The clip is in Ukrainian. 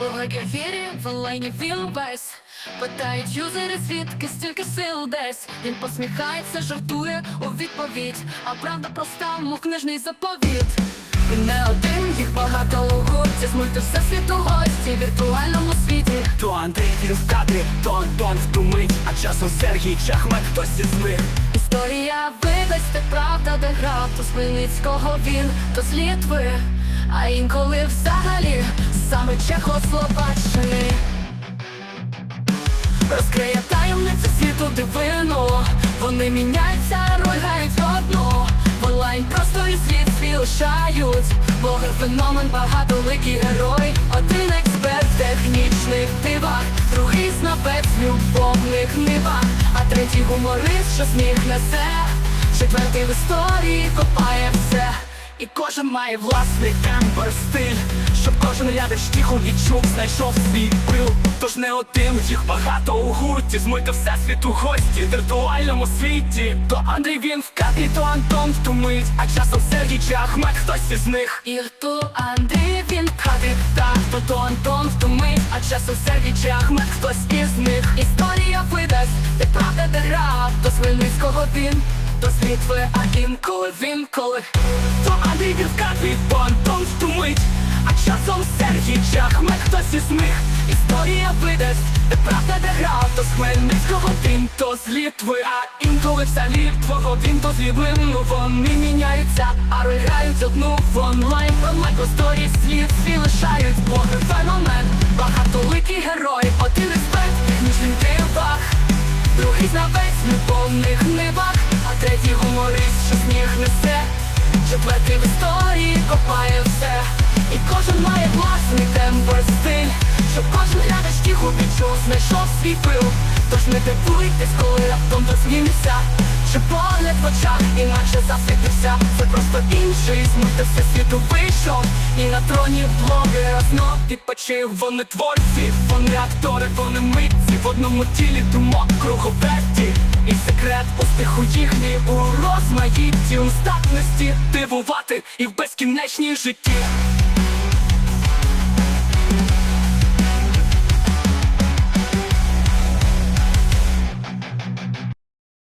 У ефірі в онлайні весь. Питають юзери, звідки стільки сил десь. Він посміхається, жартує у відповідь. А правда проста, мов книжний заповіт. Він не один, їх багато у гурті. Змульти всесвіту гості в віртуальному світі. То Андрій він в кадрі, то Антон втумить, а часом Сергій Чахмет хтось із них. Історія видасть, це правда, де грав То з Хмельницького він, то з Літви А інколи взагалі саме Чехословаччини. Розкриє таємниці світу дивину. Вони міняються, руйгають одну. В онлайн просто і світ свій лишають Блогер феномен, багатоликий герой. Один експерт в технічних дивах. Другий знавець в любовних нивах. А третій гуморист, що сміх несе. Четвертий в історії копає все. І кожен має власний ембер стиль, щоб кожен рядиш тихо відчув, знайшов свій пил. Тож не один, їх багато у гурті, змийте все світу гості в віртуальному світі. То Андрій він в кадрі, то Антон втумить, а часом Сергій чи Ахмет хтось із них. І то Андрій він кадить Так, то то Антон втумить, а часом Сергій чи Ахмет хтось із них. Історія видасть, де правда де гра До Хмельницького він, до Світви, а інколи він коли То Андрій він в кадрі, то Антон часом Сергій чи хтось із них. Історія видасть, де правда де гра То з Хмельницького він, то з Літви, а інколи вся Літвого він, то з Лівину Вони міняються, а грають одну в онлайн. Онлайн просторі слід свій лишають блогер феномен. Багатоликий герой, один експерт в технічних дивах. Другий знавець в любовних нивах, а третій гуморист, що сніг несе. Четвертий в історії копає кожен має власний тембр стиль Щоб кожен глядач тихо відчув, знайшов свій пил. Тож не дивуйтесь, коли раптом дозвінився Чи погляд в очах іначе засвітився. Це просто інший з все світу вийшов. І на троні блогера знов відпочив Вони творці, вони актори, вони митці. В одному тілі думок круговерті. І секрет успіху їхній у розмаїтті. У здатності дивувати і в безкінечній житті